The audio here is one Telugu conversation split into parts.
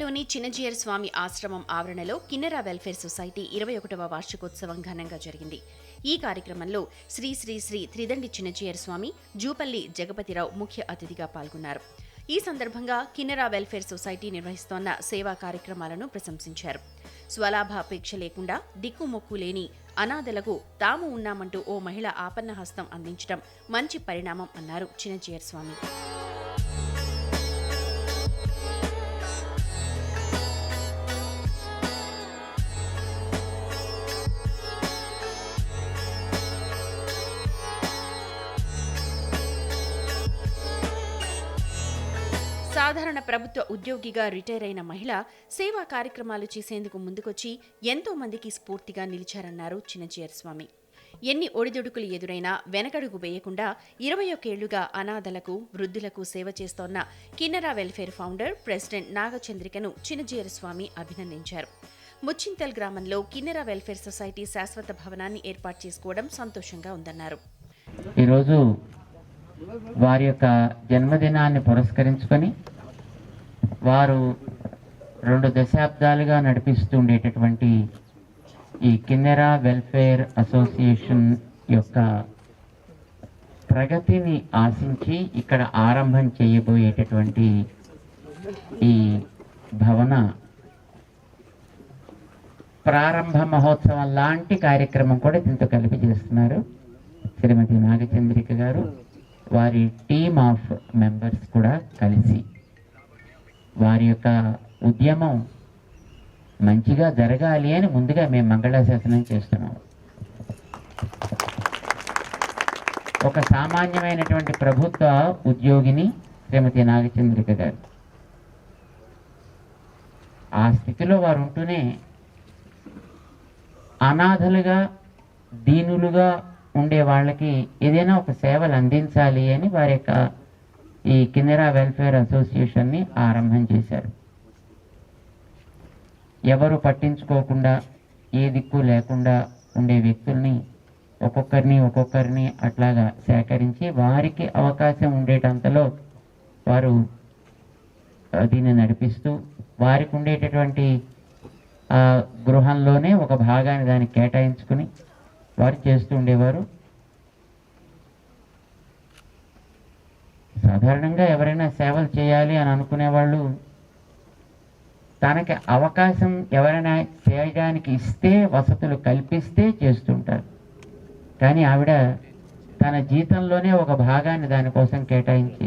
జిల్లాలోని చిన్నజీయర్ స్వామి ఆశ్రమం ఆవరణలో కిన్నెరా వెల్ఫేర్ సొసైటీ ఇరవై ఒకటవ వార్షికోత్సవం ఘనంగా జరిగింది. ఈ కార్యక్రమంలో శ్రీ శ్రీ శ్రీ త్రిదండి చిన్నజీయర్ స్వామి జూపల్లి జగపతిరావు ముఖ్య అతిథిగా పాల్గొన్నారు. ఈ సందర్భంగా కిన్నెరా వెల్ఫేర్ సొసైటీ నిర్వహిస్తోన్న సేవా కార్యక్రమాలను ప్రశంసించారు. స్వలాభాపేక్ష లేకుండా దిక్కుమొక్కు లేని అనాథలకు తాము ఉన్నామంటూ ఓ మహిళ ఆపన్న హస్తం అందించడం మంచి పరిణామం అన్నారు చిన్నజీయర్ స్వామి. సాధారణ ప్రభుత్వ ఉద్యోగిగా రిటైర్ అయిన మహిళ సేవా కార్యక్రమాలు చేసేందుకు ముందుకొచ్చి ఎంతో మందికి స్ఫూర్తిగా నిలిచారన్నారు చిన్నచీయర్ స్వామి. ఎన్ని ఒడిదుడుకులు ఎదురైనా వెనకడుగు వేయకుండా ఇరవై ఒకేళ్ళుగా అనాథలకు వృద్ధులకు సేవ చేస్తోన్న కిన్నెరా వెల్ఫేర్ ఫౌండర్ ప్రెసిడెంట్ నాగచంద్రికను చిన్నజీరస్వామి అభినందించారు. ముచ్చింతల్ గ్రామంలో కిన్నెరా వెల్ఫేర్ సొసైటీ శాశ్వత భవనాన్ని ఏర్పాటు చేసుకోవడం సంతోషంగా ఉందన్నారు. ఈరోజు వారి యొక్క జన్మదినాన్ని పురస్కరించుకొని వారు రెండు దశాబ్దాలుగా నడిపిస్తుండేటటువంటి ఈ కిన్నెరా వెల్ఫేర్ అసోసియేషన్ యొక్క ప్రగతిని ఆశించి ఇక్కడ ఆరంభం చేయబోయేటటువంటి ఈ భవన ప్రారంభ మహోత్సవం లాంటి కార్యక్రమం కూడా దీంతో కలిపి చేస్తున్నారు. శ్రీమతి నాగచంద్రిక గారు వారి టీమ్ ఆఫ్ మెంబర్స్ కూడా కలిసి. వారి యొక్క ఉద్యమం మంచిగా జరగాలి అని ముందుగా మేము మంగళాశాసనం చేస్తున్నాం. ఒక సామాన్యమైనటువంటి ప్రభుత్వ ఉద్యోగిని శ్రీమతి నాగచంద్రిక గారు. ఆ స్థితిలో వారు ఉంటూనే అనాథలుగా దీనులుగా ఉండే వాళ్ళకి ఏదైనా ఒక సేవలు అందించాలి అని వారి యొక్క ఈ కెనరా వెల్ఫేర్ అసోసియేషన్ని ఆరంభం చేశారు. ఎవరు పట్టించుకోకుండా ఏ దిక్కు లేకుండా ఉండే వ్యక్తుల్ని ఒక్కొక్కరిని ఒక్కొక్కరిని అట్లాగా సేకరించి వారికి అవకాశం ఉండేటంతలో వారు దీన్ని నడిపిస్తూ వారికి ఉండేటటువంటి ఆ గృహంలోనే ఒక భాగాన్ని దానికి కేటాయించుకుని వారు చేస్తూ ఉండేవారు. సాధారణంగా ఎవరైనా సేవలు చేయాలి అని అనుకునే వాళ్ళు తనకి అవకాశం ఎవరైనా చేయడానికి ఇస్తే వసతులు కల్పిస్తే చేస్తుంటారు. కానీ ఆవిడ తన జీతంలోనే ఒక భాగాన్ని దానికోసం కేటాయించి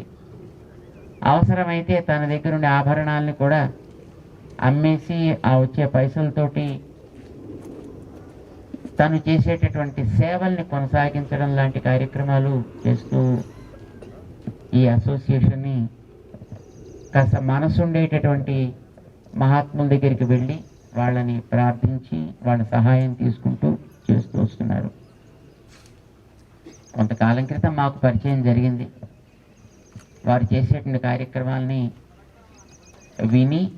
అవసరమైతే తన దగ్గర ఉండే ఆభరణాలని కూడా అమ్మేసి ఆ వచ్చే పైసలతోటి తను చేసేటటువంటి సేవల్ని కొనసాగించడం లాంటి కార్యక్రమాలు చేస్తూ ఈ అసోసియేషన్ని కాస్త మనసుండేటటువంటి మహాత్ముల దగ్గరికి వెళ్ళి వాళ్ళని ప్రార్థించి వాళ్ళ సహాయం తీసుకుంటూ చేస్తూ వస్తున్నారు. కొంతకాలం క్రితం మాకు పరిచయం జరిగింది. వారు చేసేటువంటి కార్యక్రమాలని విని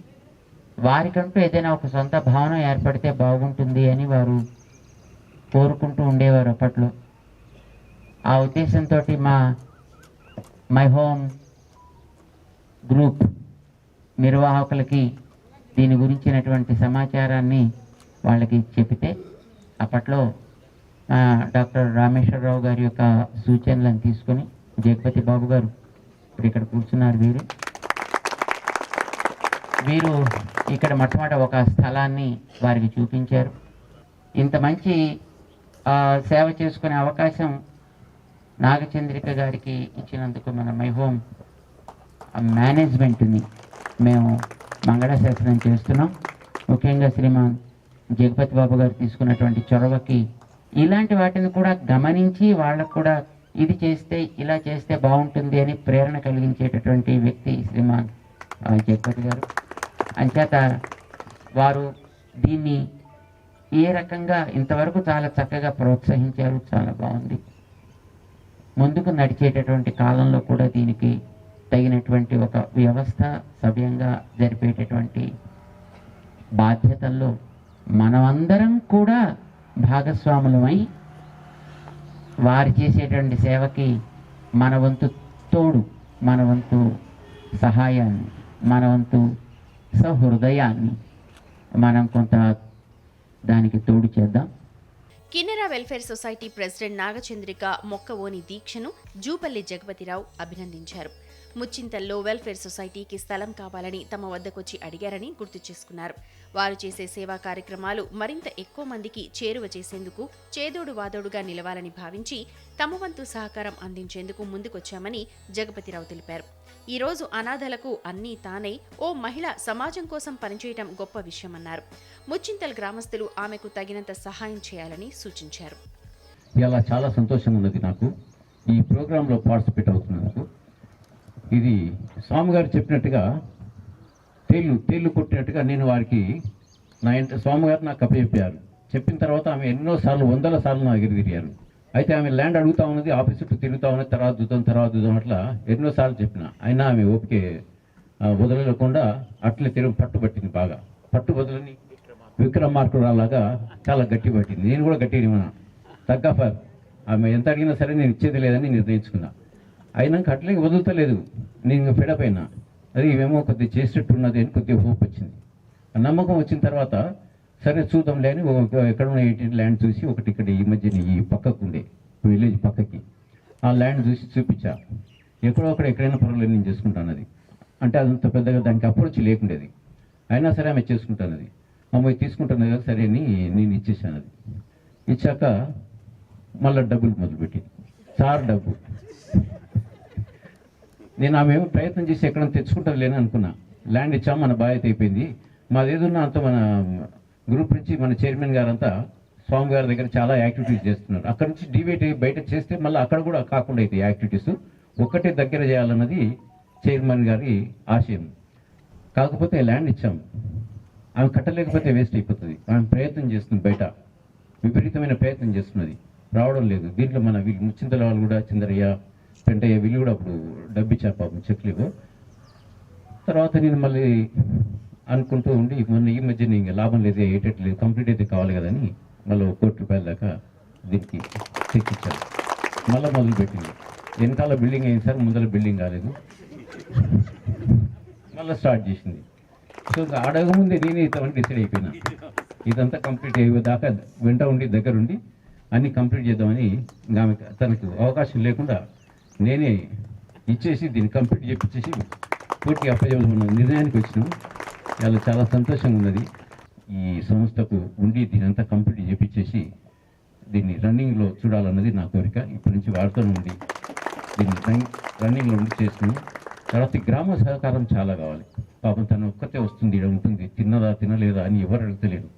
వారికంటూ ఏదైనా ఒక సొంత భావన ఏర్పడితే బాగుంటుంది అని వారు కోరుకుంటూ ఉండేవారు అప్పట్లో. ఆ ఉద్దేశంతో మా మై హోమ్ గ్రూప్ నిర్వాహకులకి దీని గురించినటువంటి సమాచారాన్ని వాళ్ళకి చెబితే అప్పట్లో డాక్టర్ రామేశ్వరరావు గారి యొక్క సూచనలను తీసుకొని జగపతి బాబు గారు ఇప్పుడు ఇక్కడ కూర్చున్నారు వీరు. వీరు ఇక్కడ మొట్టమొదటి ఒక స్థలాన్ని వారికి చూపించారు. ఇంత మంచి సేవ చేసుకునే అవకాశం నాగచంద్రిక గారికి ఇచ్చినందుకు మన మై హోమ్ మేనేజ్మెంట్ని మేము మంగళాశాసనం చేస్తున్నాం. ముఖ్యంగా శ్రీమాన్ జగపతి బాబు గారు తీసుకున్నటువంటి చొరవకి ఇలాంటి వాటిని కూడా గమనించి వాళ్ళకు కూడా ఇది చేస్తే ఇలా చేస్తే బాగుంటుంది అని ప్రేరణ కలిగించేటటువంటి వ్యక్తి శ్రీమాన్ జగపతి గారు. అంచేత వారు దీన్ని ఏ రకంగా ఇంతవరకు చాలా చక్కగా ప్రోత్సహించారు చాలా బాగుంది. ముందుకు నడిచేటటువంటి కాలంలో కూడా దీనికి తగినటువంటి ఒక వ్యవస్థ సవ్యంగా జరిపేటటువంటి బాధ్యతల్లో మనమందరం కూడా భాగస్వాములమై వారు చేసేటువంటి సేవకి మన వంతు తోడు మన వంతు సహాయాన్ని మన వంతు సహృదయాన్ని మనం కొంత దానికి తోడు చేద్దాం. వెల్ఫేర్ సొసైటీ ప్రెసిడెంట్ నాగచంద్రిక మొక్కవోని దీక్షను జూపల్లి జగపతిరావు అభినందించారు. ముచ్చింతల్లో వెల్ఫేర్ సొసైటీకి స్థలం కావాలని తమ వద్దకొచ్చి అడిగారని గుర్తు చేసుకున్నారు. వారు చేసే సేవా కార్యక్రమాలు మరింత ఎక్కువ మందికి చేరువ చేసేందుకు చేదోడు వాదోడుగా నిలవాలని భావించి తమ వంతు సహకారం అందించేందుకు ముందుకొచ్చామని జగపతిరావు తెలిపారు. ఈ రోజు అనాథలకు అన్నీ తానై ఓ మహిళ సమాజం కోసం పనిచేయటం గొప్ప విషయమన్నారు. ముచ్చింతల్ గ్రామస్తులు ఆమెకు తగినంత సహాయం చేయాలని సూచించారు. ఇలా చాలా సంతోషంగా ఉన్నది నాకు. ఈ ప్రోగ్రాంలో పార్టిసిపేట్ అవుతున్నందుకు ఇది స్వామి గారు చెప్పినట్టుగా తేళ్ళు తేళ్ళు కొట్టినట్టుగా నేను వారికి నా ఇంట స్వామి గారు నాకు కప్పచెప్పారు చెప్పిన తర్వాత ఆమె ఎన్నో సార్లు వందల సార్లు నా దగ్గర తిరిగారు. అయితే ఆమె ల్యాండ్ అడుగుతా ఉన్నది ఆఫీస్ చుట్టూ తిరుగుతా ఉన్నది తర్వాత చూద్దాం తర్వాత చూద్దాం అట్లా ఎన్నో సార్లు చెప్పిన. అయినా ఆమె ఓపిక వదలకుండా అట్లే తిరుగు పట్టుబట్టింది బాగా. పట్టు వదలని విక్రమార్కురాలాగా చాలా గట్టి పట్టింది. నేను కూడా గట్టి తగ్గ ఫర్ ఆమె ఎంత అడిగినా సరే నేను ఇచ్చేది లేదని నిర్ణయించుకున్నా. అయినాక అట్లే వదులుతలేదు. నేను ఇంకా ఫెడప్ అయినా అది ఇవేమో కొద్దిగా చేసినట్టు ఉన్నది అని కొద్దిగా హోప్ వచ్చింది. నమ్మకం వచ్చిన తర్వాత సరే చూద్దాంలే అని ఎక్కడ ఉన్న ఎయిటీన్ ల్యాండ్ చూసి ఒకటి ఇక్కడ ఈ మధ్యన ఈ పక్కకు ఉండే విలేజ్ పక్కకి. ఆ ల్యాండ్ చూసి చూపించా. ఎక్కడో అక్కడ ఎక్కడైనా పర్వాలేదు నేను చేసుకుంటాను అది అంటే అదంత పెద్దగా దానికి అప్రోచ్ లేకుండేది. అయినా సరే ఆమె చేసుకుంటాను అది అమ్మాయి తీసుకుంటున్నది కదా సరే అని నేను ఇచ్చేసాను అది. ఇచ్చాక మళ్ళీ డబ్బులు మొదలుపెట్టి. సార్ డబ్బు. నేను ఆమె ఏమో ప్రయత్నం చేసి ఎక్కడ తెచ్చుకుంటారు లేని అనుకున్నా. ల్యాండ్ ఇచ్చాం మన బాధ్యత అయిపోయింది. మాది ఏదున్నా అంత మన గ్రూప్ నుంచి మన చైర్మన్ గారంతా స్వామి గారి దగ్గర చాలా యాక్టివిటీస్ చేస్తున్నారు. అక్కడ నుంచి డిబేట్ బయట చేస్తే మళ్ళీ అక్కడ కూడా కాకుండా అయితే యాక్టివిటీస్. ఒక్కటే దగ్గర చేయాలన్నది చైర్మన్ గారి ఆశయం. కాకపోతే ల్యాండ్ ఇచ్చాం. ఆమె కట్టలేకపోతే వేస్ట్ అయిపోతుంది. ఆమె ప్రయత్నం చేస్తుంది బయట. విపరీతమైన ప్రయత్నం చేస్తున్నది. రావడం లేదు. దీంట్లో మన వీళ్ళు ముచ్చింతల వాళ్ళు కూడా చిందరయ్య పెంటయ్య వీళ్ళు కూడా అప్పుడు డబ్బు ఇచ్చారు పాపం చెక్లేవు తర్వాత నేను మళ్ళీ అనుకుంటూ ఉండి మొన్న ఈ మధ్య ఇంకా లాభం లేదు అయ్యేటట్లేదు కంప్లీట్ అయితే కావాలి కదని మళ్ళీ ఒక కోటి రూపాయల దాకా దీనికి చెక్ ఇచ్చారు మళ్ళీ మొదలుపెట్టింది. వెనకాల బిల్డింగ్ అయింది సార్ ముందర బిల్డింగ్ కాలేదు. మళ్ళీ స్టార్ట్ చేసింది. సో ఆడకముందే నేనే ఇతమని డిసైడ్ అయిపోయినా. ఇదంతా కంప్లీట్ అయ్యే దాకా వెంట ఉండి దగ్గర ఉండి అన్ని కంప్లీట్ చేద్దామని ఆమె తనకు అవకాశం లేకుండా నేనే ఇచ్చేసి దీన్ని కంప్లీట్ చేపించేసి పూర్తిగా ఉన్న నిర్ణయానికి వచ్చినాం. చాలా చాలా సంతోషంగా ఉన్నది. ఈ సంస్థకు ఉండి దీని అంతా కంప్లీట్ చేపించేసి దీన్ని రన్నింగ్లో చూడాలన్నది నా కోరిక. ఇప్పటి నుంచి వాడుతూ ఉండి దీన్ని రన్నింగ్లో ఉండి చేస్తున్నాం. తర్వాత గ్రామ సహకారం చాలా కావాలి. పాపం తను ఒక్కతే వస్తుంది ఇక్కడ ఉంటుంది తిన్నదా తినలేదా అని ఎవరు అడుగుతలేరు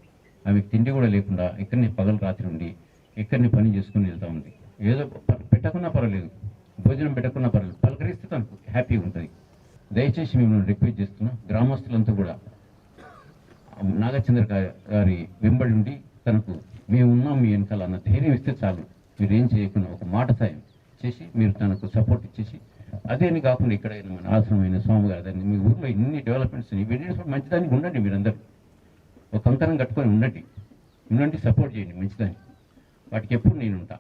ఆమెకు తిండి కూడా లేకుండా ఇక్కడనే పగలు రాత్రి ఉండి ఎక్కడిని పని చేసుకుని వెళ్తా ఉంది. ఏదో ప- పెట్టకున్నా పర్వాలేదు. భోజనం పెట్టకున్నా పర్వాలేదు. పలకరిస్తే తనకు హ్యాపీగా ఉంటుంది. దయచేసి మేము రిక్వెస్ట్ చేస్తున్నాం గ్రామస్తులంతా కూడా. నాగచంద్ర గారి వెంబడి ఉండి తనకు మేము ఉన్నాం మీ వెనకాల అన్న ధైర్యం ఇస్తే చాలు. మీరు ఏం చేయకుండా ఒక మాట సాయం చేసి మీరు తనకు సపోర్ట్ ఇచ్చేసి అదేని కాకుండా ఇక్కడ మన ఆశ్రమమైన స్వామి గారు దాన్ని మీ ఊర్లో ఇన్ని డెవలప్మెంట్స్ ఇవన్నీ మంచిదానికి ఉండండి మీరందరూ. ఒక కంకణం కట్టుకొని ఉండండి. ఉండండి సపోర్ట్ చేయండి మంచిదాన్ని వాటికి ఎప్పుడు నేను ఉంటా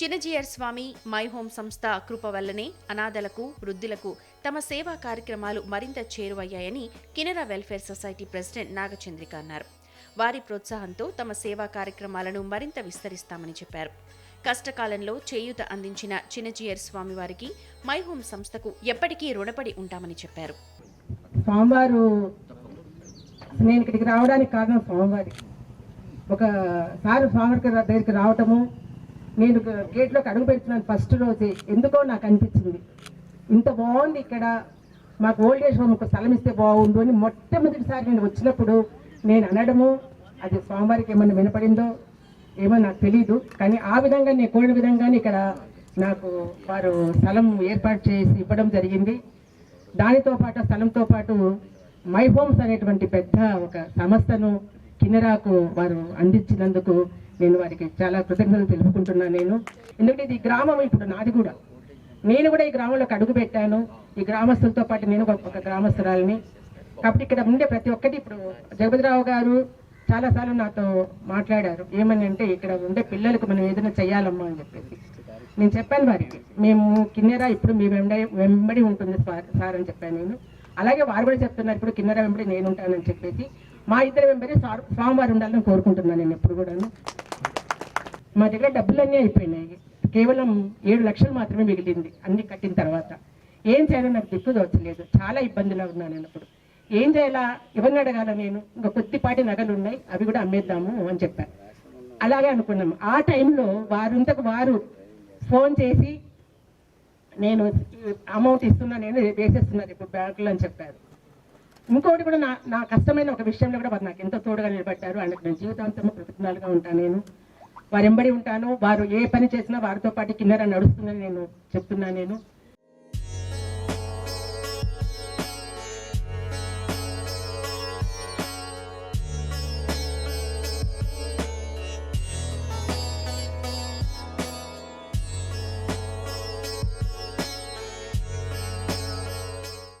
చిన్నజీఆర్ స్వామి మై హోమ్ సంస్థ కృప వల్లనే అనాథలకు వృద్ధులకు తమ సేవా కార్యక్రమాలు మరింత చేరువయ్యాయని Kinnera welfare society president Nagachandrika అన్నారు. వారి ప్రోత్సాహంతో తమ సేవా కార్యక్రమాలను మరింత విస్తరిస్తామని చెప్పారు. కష్టకాలంలో చేయూత అందించిన చినజీయర్ స్వామి వారికి మై హోమ్ సంస్థకు ఎప్పటికీ రుణపడి ఉంటామని చెప్పారు. స్వామివారు నేను ఇక్కడికి రావడానికి కారణం స్వామివారి. ఒక సారు స్వామివారి దగ్గరికి రావటము నేను గేట్లోకి అడుగు పెడుతున్నాను ఫస్ట్ రోజే. ఎందుకో నాకు అనిపించింది. ఇంత బాగుంది ఇక్కడ. మాకు ఓల్డ్ ఏజ్ హోమ్ ఒక స్థలం ఇస్తే బాగుండు అని మొట్టమొదటిసారి నేను వచ్చినప్పుడు నేను అనడము అది స్వామివారికి ఏమన్నా వినపడిందో ఏమో నాకు తెలియదు కానీ ఆ విధంగా నేను కోరిన విధంగానే ఇక్కడ నాకు వారు స్థలం ఏర్పాటు చేసి ఇవ్వడం జరిగింది. దానితో పాటు స్థలంతో పాటు మై హోమ్స్ అనేటువంటి పెద్ద ఒక సంస్థను కిన్నెరాకు వారు అందించినందుకు నేను వారికి చాలా కృతజ్ఞతలు తెలుపుకుంటున్నాను నేను. ఎందుకంటే ఇది గ్రామం ఇప్పుడు నాది కూడా. నేను కూడా ఈ గ్రామంలోకి అడుగు పెట్టాను. ఈ గ్రామస్తులతో పాటు నేను ఒక ఒక గ్రామస్తురాలని. కాబట్టి ఇక్కడ ఉండే ప్రతి ఒక్కటి ఇప్పుడు జగపతిరావు గారు చాలాసార్లు నాతో మాట్లాడారు. ఏమని అంటే ఇక్కడ ఉండే పిల్లలకు మనం ఏదైనా చెయ్యాలమ్మా అని చెప్పేసి. నేను చెప్పాను వారికి మేము కిన్నెరా ఇప్పుడు మీ వెంబడి వెంబడి ఉంటుంది సార్ సార్ అని చెప్పాను నేను. అలాగే వారు కూడా చెప్తున్నారు ఇప్పుడు కిన్నెర వెంబడి నేను ఉంటానని చెప్పేసి. మా ఇద్దరు వెంబడి స్వా- స్వామివారు ఉండాలని కోరుకుంటున్నాను నేను ఎప్పుడు కూడాను. మా దగ్గర డబ్బులన్నీ అయిపోయినాయి. కేవలం ఏడు లక్షలు మాత్రమే మిగిలింది అన్ని కట్టిన తర్వాత. ఏం చేయాలో నాకు దిక్కు తోచలేదు. చాలా ఇబ్బందిలో ఉన్నాను నేను ఇప్పుడు. ఏం చేయాలా? ఎవరిని అడగాల నేను? ఇంకా కొద్దిపాటి నగలు ఉన్నాయి అవి కూడా అమ్మేద్దాము అని చెప్పారు అలాగే అనుకున్నాం ఆ టైంలో వారింతకు వారు ఫోన్ చేసి నేను అమౌంట్ ఇస్తున్నా నేను వేసేస్తున్నారు ఇప్పుడు బ్యాంకులో అని చెప్పారు. ఇంకోటి కూడా నా నా కష్టమైన ఒక విషయంలో కూడా వారు నాకు ఎంతో తోడుగా నిలబడ్డారు. ఆయనకు నేను జీవితాంతం కృతజ్ఞాలుగా ఉంటాను నేను. వారు ఉంటాను. వారు ఏ పని చేసినా వారితో పాటు కిన్నెర నడుస్తుందని నేను చెప్తున్నాను నేను.